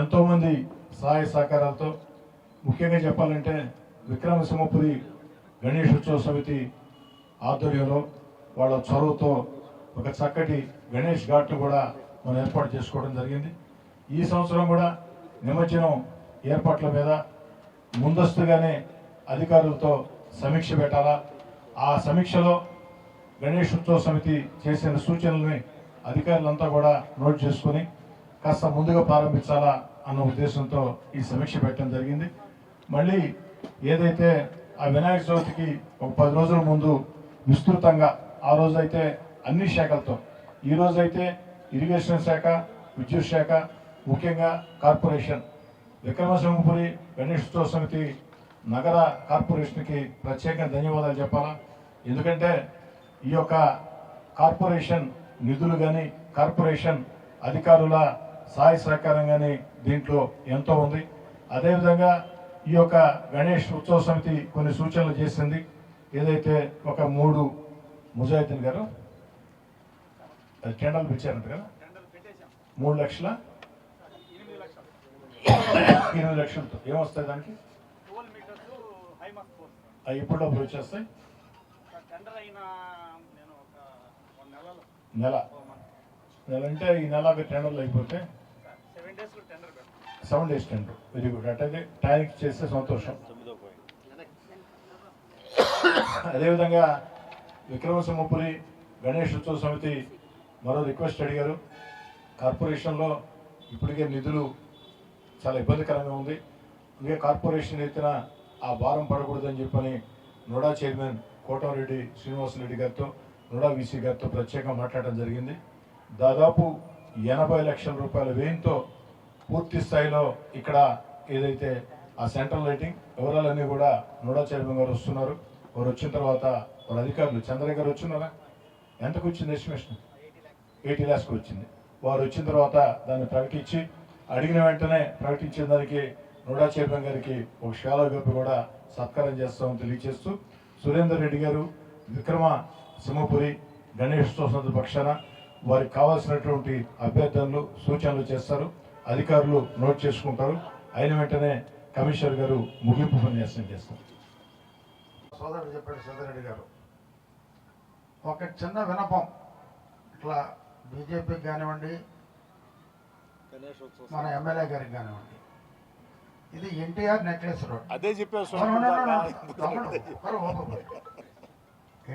ఎంతోమంది సహాయ సహకారాలతో ముఖ్యంగా చెప్పాలంటే విక్రమసింహపురి గణేష్ ఉత్సవ సమితి ఆధ్వర్యంలో వాళ్ళ చొరవతో ఒక చక్కటి గణేష్ ఘాట్ను కూడా మనం ఏర్పాటు చేసుకోవడం జరిగింది. ఈ సంవత్సరం కూడా నిమజ్జనం ఏర్పాట్ల మీద ముందస్తుగానే అధికారులతో సమీక్ష పెట్టాలా? ఆ సమీక్షలో గణేష్ ఉత్సవ సమితి చేసిన సూచనల్ని అధికారులంతా కూడా నోట్ చేసుకొని కాస్త ముందుగా ప్రారంభించాలా అన్న ఉద్దేశంతో ఈ సమీక్ష పెట్టడం జరిగింది. మళ్ళీ ఏదైతే ఆ వినాయక చవితికి ఒక పది రోజుల ముందు విస్తృతంగా ఆ రోజైతే అన్ని శాఖలతో ఈ రోజైతే ఇరిగేషన్ శాఖ విద్యుత్ శాఖ ముఖ్యంగా కార్పొరేషన్ విక్రమసింహపురి గణేష్ సమితి నగర కార్పొరేషన్కి ప్రత్యేక ధన్యవాదాలు చెప్పాలా? ఎందుకంటే ఈ యొక్క కార్పొరేషన్ నిధులు కానీ కార్పొరేషన్ అధికారుల సహాయ సహకారం కానీ దీంట్లో ఎంతో ఉంది. అదేవిధంగా ఈ యొక్క గణేష్ ఉత్సవ సమితి కొన్ని సూచనలు చేసింది. ఏదైతే ఒక మూడు ముజాహిద్దీన్ గారు అది టెండర్లు పిలిచారంట కదా? మూడు లక్షల? ఎనిమిది లక్షలతో. ఏమొస్తాయి దానికి? అవి ఎప్పుడు డబ్బులు వచ్చేస్తాయి? నెల. నెల అంటే ఈ నెల టెండర్లు అయిపోతే సెవెన్ డేస్లో డేస్ టెండర్ వెరీ గుడ్ అంటే టైంకి చేస్తే సంతోషం. అదేవిధంగా విక్రమసింహపురి గణేష్ ఉత్సవ సమితి మరో రిక్వెస్ట్ అడిగారు. కార్పొరేషన్లో ఇప్పటికే నిధులు చాలా ఇబ్బందికరంగా ఉంది. ఇంకే కార్పొరేషన్ ఎత్తిన ఆ భారం పడకూడదని చెప్పని నోడా చైర్మన్ కోటమిరెడ్డి శ్రీనివాసరెడ్డి గారితో నోడా వీసీ గారితో ప్రత్యేకంగా మాట్లాడడం జరిగింది. దాదాపు ఎనభై లక్షల రూపాయల వ్యయంతో పూర్తి స్థాయిలో ఇక్కడ ఏదైతే ఆ సెంట్రల్ లైటింగ్ వివరాలన్నీ కూడా నోడా చైర్మన్ గారు వస్తున్నారు. వారు వచ్చిన తర్వాత వారి అధికారులు చంద్రయ్య గారు వచ్చిన్నారా? ఎంతకు వచ్చింది ఎస్టిమేషన్? ఎయిటీ ల్యాక్స్కి వచ్చింది. వారు వచ్చిన తర్వాత దాన్ని ప్రకటించి అడిగిన వెంటనే ప్రకటించిన దానికి నోడా చైర్మన్ గారికి ఒక షాలో గొప్ప కూడా సత్కారం చేస్తామని తెలియజేస్తూ సురేందర్ రెడ్డి గారు విక్రమ సింహపురి గణేష్ ఉత్సవ పక్షాన వారికి కావాల్సినటువంటి అభ్యర్థనలు సూచనలు చేస్తారు. అధికారులు నోట్ చేసుకుంటారు. అయిన వెంటనే కమిషనర్ గారు ముగింపు ఉపన్యాసం చేస్తారు. సోదరుడు చెప్పాడు సోదరెడ్డి గారు. ఒక చిన్న వినపం ఇట్లా బీజేపీకి కానివ్వండి మన ఎమ్మెల్యే గారికి కానివ్వండి. ఇది ఎన్టీఆర్ నెక్లెస్ రోడ్. అదే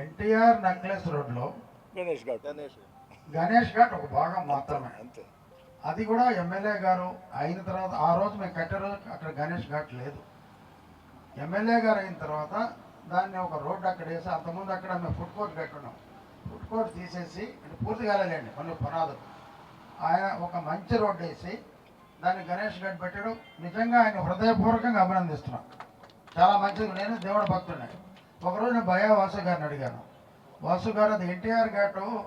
ఎన్టీఆర్ నెక్లెస్ రోడ్లో గణేష్ గణేష్ ఘాట్ ఒక భాగం మాత్రమే. అంతే. అది కూడా ఎమ్మెల్యే గారు అయిన తర్వాత ఆ రోజు మేము కట్టే రోజు అక్కడ గణేష్ ఘాట్ లేదు. ఎమ్మెల్యే గారు అయిన తర్వాత దాన్ని ఒక రోడ్డు అక్కడ వేసి అంతకుముందు అక్కడ మేము ఫుడ్ కోర్ట్ కట్టున్నాం. ఫుడ్ కోర్ట్ తీసేసి అంటే పూర్తి కాలేదండి కొన్ని పునాదులు. ఆయన ఒక మంచి రోడ్డు వేసి దాన్ని గణేష్ ఘాట్ పెట్టడం నిజంగా ఆయన హృదయపూర్వకంగా అభినందిస్తున్నాం. చాలా మంచిది. నేను దేవుడు భక్తుడిని. ఒకరోజు నేను భయా వాసు గారిని అడిగాను. వాసు గారు అది ఎన్టీఆర్ ఘాటు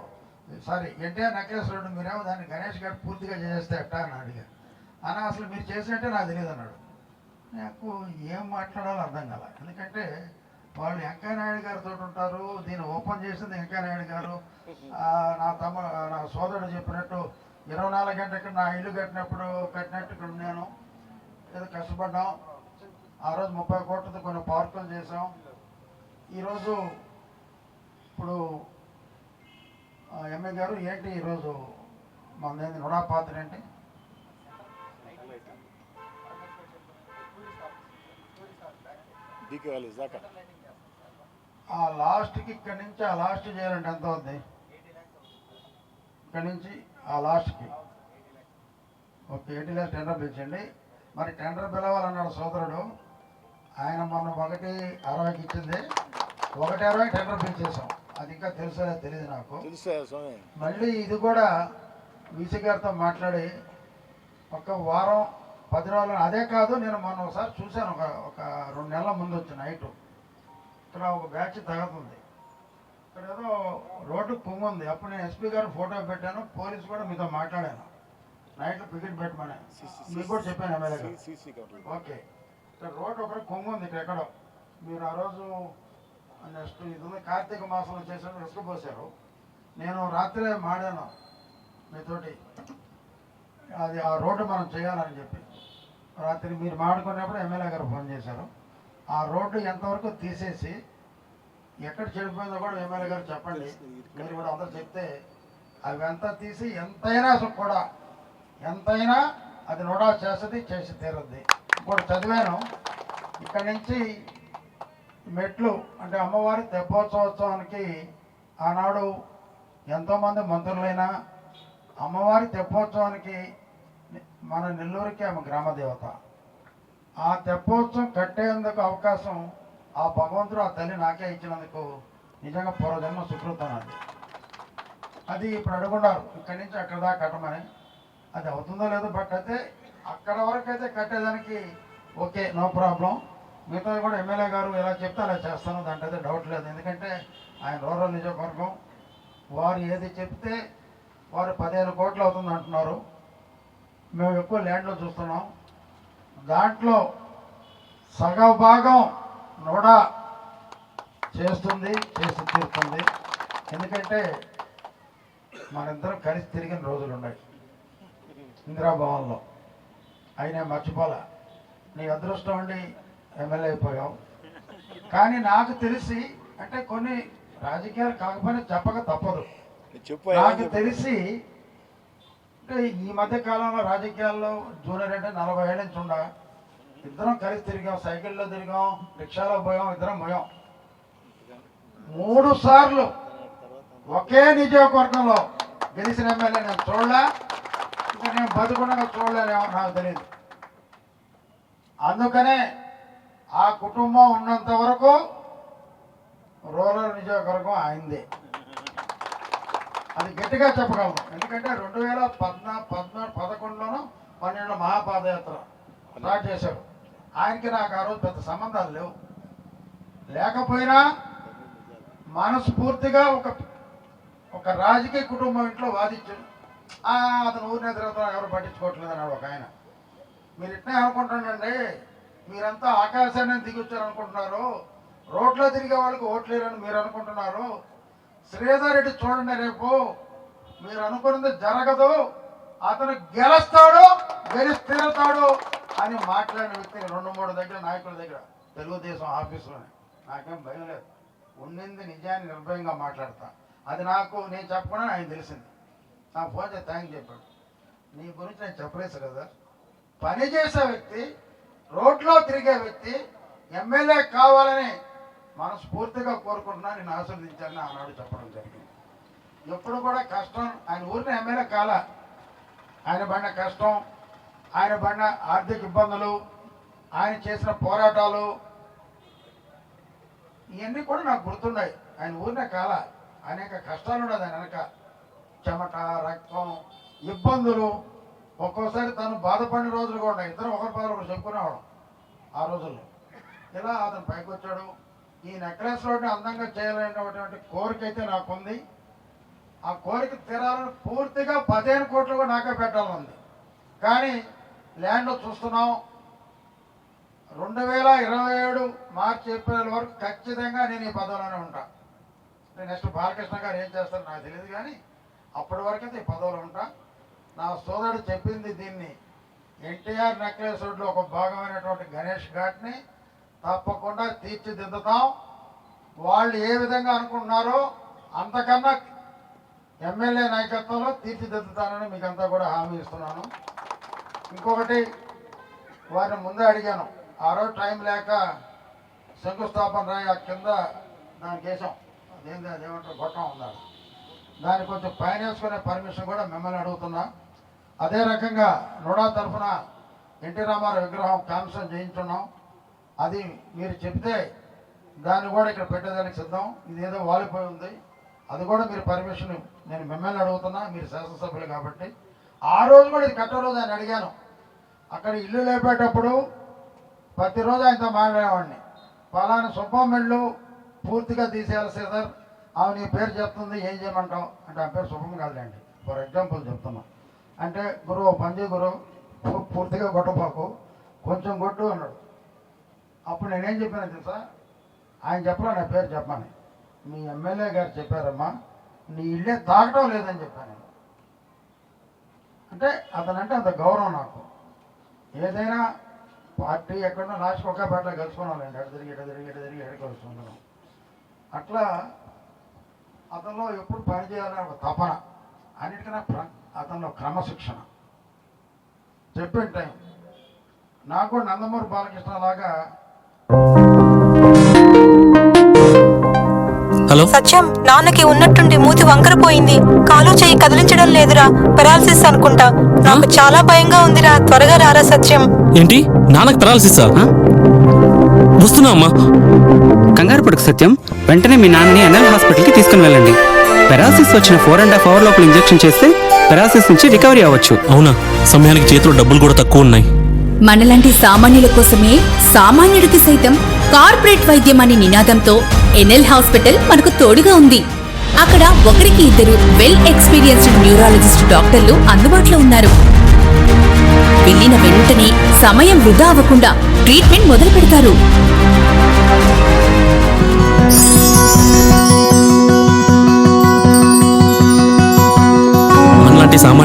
సారీ ఎన్టీఆర్ నెక్లెస్ మీరేమో దాన్ని గణేష్ గారు పూర్తిగా చేసేస్తే ఎట్టా అని అడిగాను అని అసలు మీరు చేసినట్టే నాకు తెలియదు అన్నాడు. నాకు ఏం మాట్లాడాలో అర్థం కాల. ఎందుకంటే వాళ్ళు వెంకయ్య నాయుడు గారితో ఉంటారు దీన్ని ఓపెన్ చేసింది వెంకయ్యనాయుడు గారు. నా తమ నా సోదరుడు చెప్పినట్టు ఇరవై నాలుగు గంటలకి నా ఇల్లు కట్టినప్పుడు కట్టినట్టు ఇక్కడ నేను ఏదో కష్టపడ్డాం. ఆ రోజు ముప్పై కోట్లతో కొన్ని పార్కులు చేసాం ఈరోజు ఇప్పుడు ఎంఏ గారు ఏంటి ఈరోజు మన రుణా పాత్ర ఏంటి ఆ లాస్ట్కి ఇక్కడ నుంచి ఆ లాస్ట్ చేయాలంటే ఎంత అవుద్ది? ఇక్కడ నుంచి ఆ లాస్ట్కి. ఓకే ఎయిటీ ల్యాక్స్ టెండర్ పిలిచండి. మరి టెండర్ పిలవాలన్నాడు సోదరుడు. ఆయన మొన్న ఒకటి అరవైకి ఇచ్చింది. ఒకటి అరవై టెండర్ పిలిచేసాం అది ఇంకా తెలుసో తెలియదు నాకు మళ్ళీ ఇది కూడా వీసీ గారితో మాట్లాడి ఒక వారం పది రోజులు అదే కాదు నేను మొన్న ఒకసారి చూశాను ఒక ఒక రెండు నెలల ముందు వచ్చి నైట్ ఇక్కడ ఒక బ్యాచ్ తగ్గుతుంది ఇక్కడ ఏదో రోడ్డు కుంగు ఉంది అప్పుడు నేను ఎస్పీ గారు ఫోటో పెట్టాను పోలీసు కూడా మీతో మాట్లాడాను నైట్ పికెట్ పెట్టమని మీకు కూడా చెప్పాను ఎమ్మెల్యే ఓకే ఇక్కడ రోడ్డు ఒకటి కొంగు ఉంది ఇక్కడ ఎక్కడో మీరు ఆ రోజు నెక్స్ట్ ఇది ఉంది కార్తీక మాసంలో చేసిన ఇసుక నేను రాత్రే మాడాను మీతోటి. అది ఆ రోడ్డు మనం చేయాలని చెప్పి. రాత్రి మీరు మాడుకున్నప్పుడు ఎమ్మెల్యే గారు ఫోన్ చేశారు. ఆ రోడ్డు ఎంతవరకు తీసేసి ఎక్కడ చెడిపోయిందో కూడా ఎమ్మెల్యే గారు చెప్పండి. మీరు కూడా అందరూ చెప్తే అవి తీసి ఎంతైనా కూడా ఎంతైనా అది నోడా చేస్తుంది చేసి తీరుద్ది. ఇప్పుడు చదివాను. ఇక్కడి నుంచి మెట్లు అంటే అమ్మవారి తెప్పోత్సవోత్సవానికి ఆనాడు ఎంతోమంది మంత్రులైనా అమ్మవారి తెప్పోత్సవానికి మన నెల్లూరుకి ఆమె గ్రామదేవత ఆ తెప్పోత్సవం కట్టేందుకు అవకాశం ఆ భగవంతుడు ఆ తల్లి నాకే ఇచ్చినందుకు నిజంగా పూర్వజన్మ సుకృతం అది అది ఇప్పుడు అడుగున్నారు ఇక్కడి నుంచి అక్కడ దాకా కట్టమని. అది అవుతుందో లేదో బట్ అయితే అక్కడ వరకు అయితే కట్టేదానికి ఓకే నో ప్రాబ్లం. మిగతాది కూడా ఎమ్మెల్యే గారు ఎలా చెప్తే అలా చేస్తాను దాంట్లో అయితే డౌట్ లేదు. ఎందుకంటే ఆయన రూరల్ నియోజకవర్గం. వారు ఏది చెప్తే వారు పదిహేను కోట్లు అవుతుంది అంటున్నారు. మేము ఎక్కువ ల్యాండ్లో చూస్తున్నాం. దాంట్లో సగ భాగం నోడా చేస్తుంది చేసి తీరుతుంది. ఎందుకంటే మనిద్దరం కలిసి తిరిగిన రోజులు ఉన్నాయి. ఇందిరాభవన్లో అయినా మర్చిపోలే. నీ అదృష్టం ఉండి ఎమ్మెల్యే అయిపోయావు కానీ నాకు తెలిసి అంటే కొన్ని రాజకీయాలు కాకపోయినా చెప్పక తప్పదు. నాకు తెలిసి అంటే ఈ మధ్య కాలంలో రాజకీయాల్లో జూనియర్ అంటే నలభై ఏళ్ళ నుంచి ఉండ. ఇద్దరం కలిసి తిరిగాం సైకిల్లో తిరిగాం రిక్షాలో పోయాం ఇద్దరం పోయాం. మూడు సార్లు ఒకే నియోజకవర్గంలో గెలిచిన ఎమ్మెల్యే నేను చూడలే. ఇంకా నేను బతుకుండా చూడలేనేమో నాకు తెలియదు అందుకనే ఆ కుటుంబం ఉన్నంత వరకు రూరల్ నియోజకవర్గం అయిందే. అది గట్టిగా చెప్పగలను. ఎందుకంటే రెండు వేల పద్నా పద్నా పదకొండులోనూ పన్నెండు మహాపాదయాత్ర స్టార్ట్ చేశాడు ఆయనకి నాకు ఆ రోజు పెద్ద సంబంధాలు లేవు. లేకపోయినా మనస్ఫూర్తిగా ఒక ఒక రాజకీయ కుటుంబం ఇంట్లో వాదించాడు అతను ఊరినే తర్వాత ఎవరు పట్టించుకోవట్లేదు అన్నాడు ఒక ఆయన. మీరు ఇట్నే అనుకుంటానండి మీరంతా ఆకాశాన్ని దిగొచ్చారనుకుంటున్నారు. రోడ్లో తిరిగే వాళ్ళకి ఓట్లేరని మీరు అనుకుంటున్నారు శ్రీధర్ రెడ్డి చూడండి రేపు. మీరు అనుకున్నది జరగదు. అతను గెలుస్తాడు గెలిచి అని మాట్లాడిన వ్యక్తి రెండు మూడు దగ్గర నాయకుల దగ్గర తెలుగుదేశం ఆఫీసులోనే. నాకేం భయం లేదు. ఉండింది నిజాన్ని నిర్భయంగా మాట్లాడతా. అది నాకు నేను చెప్పకుండా ఆయన తెలిసింది. నా ఫోన్ చేసి థ్యాంక్ చెప్పాడు. నీ గురించి నేను చెప్పలేదు కదా. పని చేసే వ్యక్తి రోడ్లో తిరిగే వ్యక్తి ఎమ్మెల్యే కావాలని మనస్ఫూర్తిగా కోరుకుంటున్నా నేను ఆశీర్వదించాలని ఆనాడు చెప్పడం జరిగింది. ఎప్పుడు కూడా కష్టం ఆయన ఊరిని ఎమ్మెల్యే కాల. ఆయన పడిన కష్టం ఆయన పడిన ఆర్థిక ఇబ్బందులు ఆయన చేసిన పోరాటాలు ఇవన్నీ కూడా నాకు గుర్తున్నాయి ఆయన ఊరినే కాల. అనేక కష్టాలు ఉండదు ఆయన వెనక. చెమట రక్తం ఇబ్బందులు ఒక్కోసారి తను బాధపడిన రోజులు కూడా ఇద్దరు ఒకరి పదవి ఒకరు చెప్పుకునేవాడు ఆ రోజుల్లో. ఇలా అతను పైకి వచ్చాడు. ఈ నెక్లెస్ రోడ్ని అందంగా చేయాలనేటువంటి కోరిక అయితే నాకుంది. ఆ కోరిక తీరాలని పూర్తిగా పదిహేను కోట్లు కూడా నాకే పెట్టాలని ఉంది. కానీ ల్యాండ్ చూస్తున్నాం. రెండు వేల ఇరవై ఏడు మార్చి ఏప్రిల్ వరకు ఖచ్చితంగా నేను ఈ పదవిలోనే ఉంటా. నేను నెక్స్ట్ బాలకృష్ణ గారు ఏం చేస్తారో నాకు తెలియదు కానీ అప్పటి వరకు అయితే ఈ పదవిలో ఉంటా. నా సోదరుడు చెప్పింది దీన్ని. ఎన్టీఆర్ నెక్లెస్ రోడ్లో ఒక భాగమైనటువంటి గణేష్ ఘాట్ని తప్పకుండా తీర్చిదిద్దుతాం. వాళ్ళు ఏ విధంగా అనుకుంటున్నారో అంతకన్నా ఎమ్మెల్యే నాయకత్వంలో తీర్చిదిద్దుతానని మీకు అంతా కూడా హామీ ఇస్తున్నాను. ఇంకొకటి వారిని ముందే అడిగాను. ఆ రోజు టైం లేక శంకుస్థాపన రాయి ఆ కింద దానికి వేసాం అదేంటి అదేమంటారు గొట్టం ఉన్నాడు దాన్ని కొంచెం పైన వేసుకునే పర్మిషన్ కూడా మిమ్మల్ని అడుగుతున్నా. అదే రకంగా నుడా తరఫున ఎన్టీ రామారావు విగ్రహం కాంసం చేయించున్నాం. అది మీరు చెప్తే దాన్ని కూడా ఇక్కడ పెట్టేదానికి సిద్ధం. ఇది ఏదో వాలిపోయి ఉంది. అది కూడా మీరు పర్మిషన్ నేను మిమ్మల్ని అడుగుతున్నా మీరు శాసనసభ్యులు కాబట్టి. ఆ రోజు కూడా ఇది కట్ట రోజు ఆయన అడిగాను. అక్కడ ఇల్లు లేపేటప్పుడు ప్రతిరోజు ఆయనతో మాట్లాడేవాడిని. పలానా సుబ్బమ్మిళ్ళు పూర్తిగా తీసేయాలి సార్ ఆమె నీ పేరు చెప్తుంది ఏం చేయమంటావు? అంటే ఆ పేరు శుభం కాదులేండి ఫర్ ఎగ్జాంపుల్ చెప్తున్నా. అంటే గురువు పంజీ గురువు. పూర్తిగా కొట్టపోకు కొంచెం కొట్టు అన్నాడు. అప్పుడు నేనేం చెప్పాను తెలుసా? ఆయన చెప్పరా నా పేరు చెప్పాను మీ ఎమ్మెల్యే గారు చెప్పారమ్మా నీ ఇల్లే తాగటం లేదని చెప్పాను. అంటే అతనంటే అంత గౌరవం నాకు. ఏదైనా పార్టీ ఎక్కడో లాస్ట్ ఒకే పార్టీ కలుసుకున్నాం. అటు తిరిగి ఇటు తిరిగి ఇటు తిరిగి ఎక్కడికి వస్తున్నాం అట్లా అతనిలో ఎప్పుడు పని చేయాలని ఒక తపన. అన్నిటికన్నా ప్ర అతనిలో క్రమశిక్షణ. చెప్పిన టైం. నాకు నందమూరి బాలకృష్ణ లాగా హలో? సత్యం నాన్నకి ఉన్నట్టుండి మూతి వంకరపోయింది కాలు చెయ్యి కదిలించడం లేదురా. పెరాలసిస్ అనుకుంటా. నాకు చాలా భయంగా ఉందిరా. త్వరగా రారా సత్యం. ఏంటి? నాన్నకు పెరాలసిసా? వస్తున్నా అమ్మా. కంగారు పడుకు సత్యం. వెంటనే మీ నాన్నని ఎన్ఎల్ హాస్పిటల్కి తీసుకుని వెళ్ళండి. పెరాలసిస్ వచ్చిన ఫోర్ అండ్ హాఫ్ అవర్ లోపల ఇంజెక్షన్ చేస్తే పెరాలసిస్ నుంచి రికవరీ అవ్వచ్చు. అవునా? సమయానికి చేతిలో డబ్బులు కూడా తక్కువ ఉన్నాయి. మనలాంటి సామాన్యుల కోసమే సామాన్యుడికి సైతం కార్పొరేట్ వైద్యం అనే నినాదంతో ఎన్ఎల్ హాస్పిటల్ మనకు తోడుగా ఉంది. అక్కడ ఒకరికి ఇద్దరు వెల్ ఎక్స్పీరియన్స్డ్ న్యూరాలజిస్ట్ డాక్టర్లు అందుబాటులో ఉన్నారు. వెళ్ళిన వెంటనే సమయం వృధా అవ్వకుండా ట్రీట్మెంట్ మొదలు పెడతారు